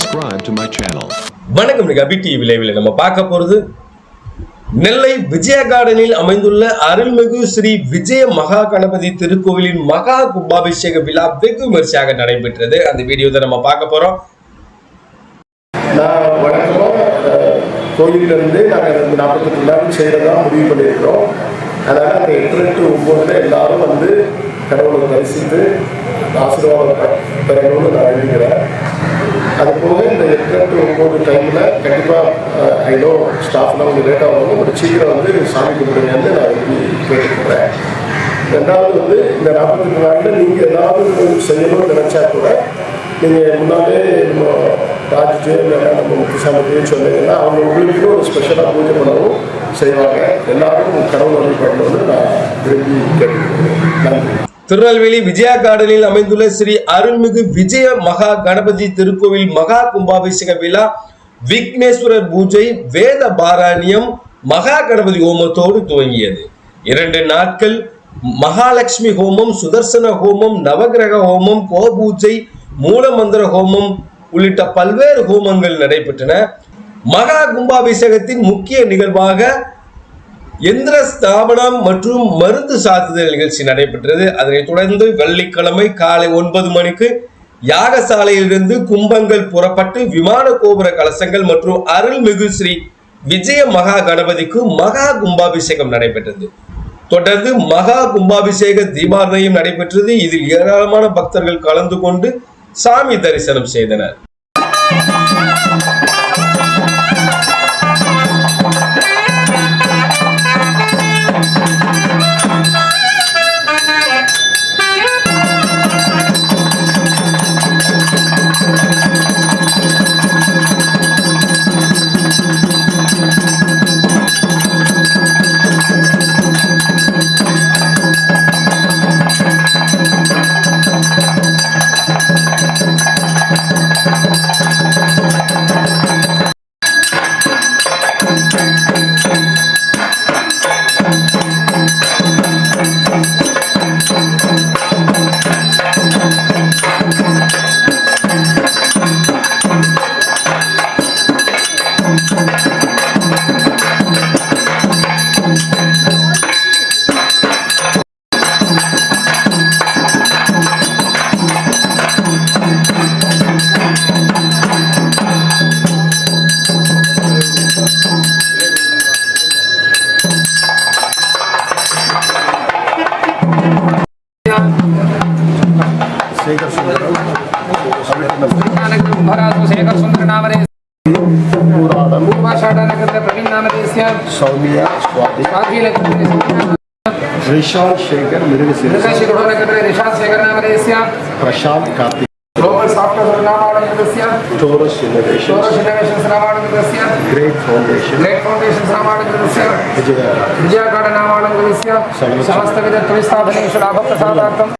subscribe to my channel. வணக்கம் அபி TV விளைவில் நம்ம பார்க்க போறது நெல்லை விஜய கார்டனில் அமைந்துள்ள அருள்மிகு ஸ்ரீ விஜய மகா கணபதி திருக்கோவிலின் மகா கும்பாபிஷேக விழா வெகு விமர்சையாக நடைபெற்றது. அந்த வீடியோ தான் நம்ம பார்க்க போறோம். நான் வழக்கமாக கோயிலிருந்து நாங்கள் இந்த நாற்பத்தெட்டு நாள் செய்கிறதா முடிவு பண்ணியிருக்கிறோம். அதனால் அந்த எட்டு எட்டு ஒம்போதில் எல்லாரும் வந்து கடவுளை தரிசித்து ஆசீர்வாதம் பெறணும்னு நான் எழுதிக்கிறேன் அது போக இந்த எட்டு ஒம்பது டைமில் கண்டிப்பாக ஐநோ ஸ்டாஃப்லாம் கொஞ்சம் லேட்டாக வரும் ஒரு சீக்கிரம் வந்து சாமி கும்பிடுங்கன்னு நான் கேட்டுக்கிறேன். ரெண்டாவது வந்து இந்த நாற்பத்தெட்டு நாளில் நீங்கள் ஏதாவது செய்யணும்னு நினச்சா கூட நீங்கள் முன்னாலே நம்ம இல்லைன்னா நம்ம முத்துசாமிக்கு சொன்னீங்கன்னா அவங்க உங்களுக்கு ஒரு ஸ்பெஷலாக பூஜை பண்ணவும் செய்வாங்க. எல்லாரும் கடவுள் வழிபடணும்னு நான் விரும்பி கேட்டுக்கிறேன். நன்றி. திருநெல்வேலி விஜயா கார்டனில் அமைந்துள்ள ஸ்ரீ அருள்மிகு விஜய மகா கணபதி திருக்கோவில் மகா கும்பாபிஷேக விழா விக்னேஸ்வரர் பூஜை வேத பாராணியம் மகா கணபதி ஹோமத்தோடு துவங்கியது. இரண்டு நாட்கள் மகாலட்சுமி ஹோமம் சுதர்சன ஹோமம் நவகிரக ஹோமம் கோபூஜை மூலமந்திர ஹோமம் உள்ளிட்ட பல்வேறு ஹோமங்கள் நடைபெற்றன. மகா கும்பாபிஷேகத்தின் முக்கிய நிகழ்வாக எந்திர ஸ்தாபனம் மற்றும் மருந்து சாத்துதல் நிகழ்ச்சி நடைபெற்றது. அதனைத் தொடர்ந்து வெள்ளிக்கிழமை காலை ஒன்பது மணிக்கு யாகசாலையிலிருந்து கும்பங்கள் புறப்பட்டு விமான கோபுர கலசங்கள் மற்றும் அருள்மிகு ஸ்ரீ விஜய மகா கணபதிக்கு மகா கும்பாபிஷேகம் நடைபெற்றது. தொடர்ந்து மகா கும்பாபிஷேக தீபாரணையும் நடைபெற்றது. இதில் ஏராளமான பக்தர்கள் கலந்து கொண்டு சாமி தரிசனம் செய்தனர். पूराणं पूर्वाषाढानगरप्रवीणानदेस्य सौम्या स्वाति ऋषान् शेखर मृगशिरोनगरे ऋषान् शेखरनामदेस्य प्रशान्त् कार्तिक। ग्लोबल् साफ्ट्वेर् नामाणकृतस्य टोरस् इनोवेशन् टोरस् इनोवेशन्स् नामाणकृतस्य ग्रेट् फौण्डेशन् ग्रेट् फौण्डेशन्स् नामाणकृतस्य विजयगाड नामाणकृतस्य समस्तविध त्रिस्थापनेषु लाभप्रसादार्थं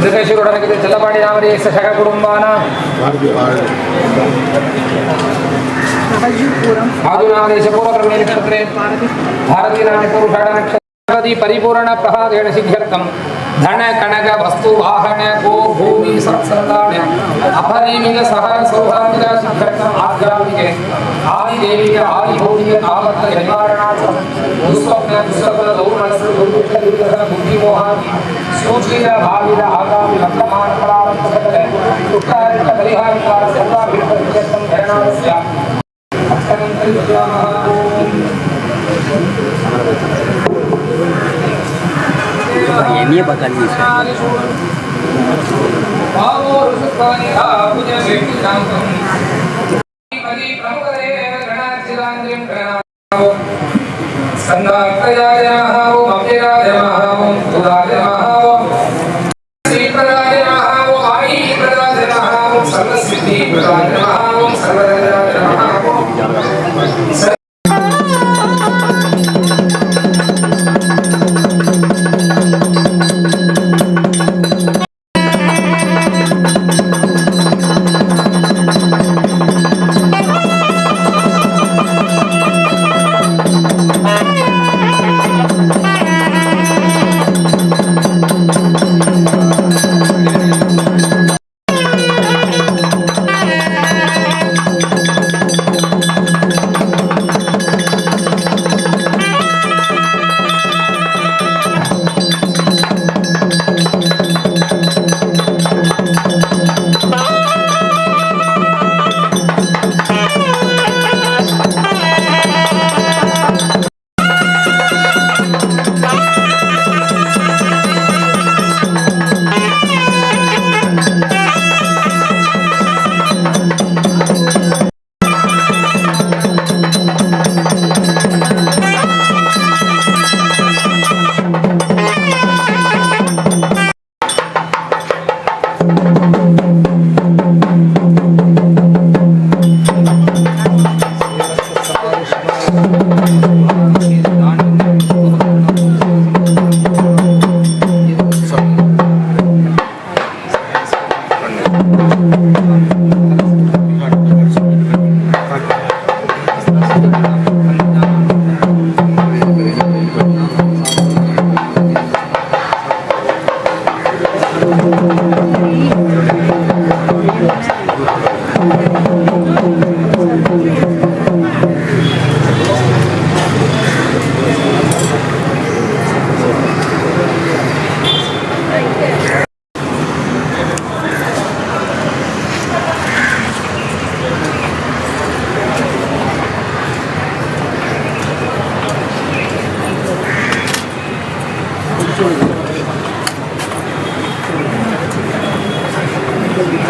ಮೃಗಶಿರುಡನಗಿದೆ ಚಲ್ಲಪಾಡಿ ನಾಮರಿ ಸಖ ಕುಟುಂಬಾನ ಆದುನಾದೇಶಪೂರ್ವಕರ್ಮೇತರ್ತ್ರೇ ಭಾರತೀನಾಮಿ ಪುರುಷಾಣ ನಕ್ಷತ್ರಾದಿ ಪರಿಪೂರ್ಣ ಪ್ರಹಾರೇಣ ಸಿದ್ಧ್ಯರ್ಥಂ ಧನ ಕನಕ ವಸ್ತು ವಾಹನ ಗೋ ಭೂಮಿ ಸತ್ಸಂತಾಣ ಅಪರಿಮಿತ ಸಹ ಸೌಹಾರ್ದ ಸಿದ್ಧ್ಯರ್ಥಂ ಆಧ್ಯಾತ್ಮಿಕೆ ಆದಿ ದೇವಿಯ ಆದಿ ಭೌಮಿಕ ತಾವತ್ತ ನಿವಾರಣಾರ್ಥ ಮುನಿಸ್ವಾಮ್ಯ ಪುಸ್ತಕದ ಗೌರವಣಗಳು ಗುರುತಿಸಲಿದ್ದರ ಬುದ್ಧಿಮೋಹಾದಿ ಸೂಚಿಸಿದ ಭಾವಿದ ಆಗಾಮಿ ಲಕ್ಷ ಮಾನಪರಾರಂಭದಲ್ಲಿ ಉಟ್ಟಾರಿತ ಪರಿಹಾರಿಕಾರ ಸರ್ವಾ ಬಿಟ್ಟ ವಿದ್ಯರ್ಥಂ ಧರಣಾವಸ್ಯ ಅಕ್ಷರಂತರಿ ವಿದ್ವಾಮಃ ये पकड़नी चाहिए కుందాక్షయాయా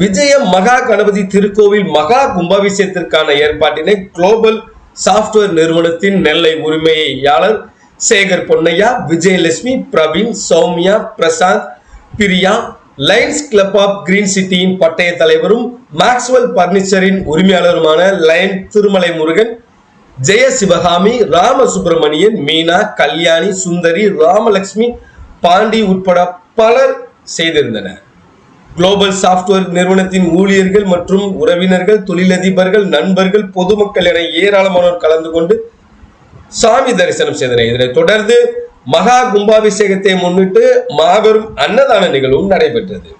விஜய மகா கணபதி திருக்கோவில் மகா கும்பாபிஷேகத்திற்கான ஏற்பாட்டினை குளோபல் சாஃப்ட்வேர் நிறுவனத்தின் நெல்லை உரிமையாளர் Sekar Ponnaiya Vijayalakshmi Praveen Sowmya Prashanth Priya lions club of green சிட்டியின் பட்டய தலைவரும் மேக்ஸ்வெல் பர்னிச்சரின் உரிமையாளருமான லைன் திருமலை முருகன் ஜெய சிவகாமி ராமசுப்பிரமணியன் மீனா கல்யாணி சுந்தரி ராமலட்சுமி பாண்டி உட்பட பலர் செய்திருந்தனர். குளோபல் சாஃப்ட்வேர் நிறுவனத்தின் ஊழியர்கள் மற்றும் உறவினர்கள் தொழிலதிபர்கள் நண்பர்கள் பொதுமக்கள் என ஏராளமானோர் கலந்து கொண்டு சாமி தரிசனம் செய்தனர். இதனைத் தொடர்ந்து மகா கும்பாபிஷேகத்தை முன்னிட்டு மாபெரும் அன்னதான நிகழ்வும் நடைபெற்றது.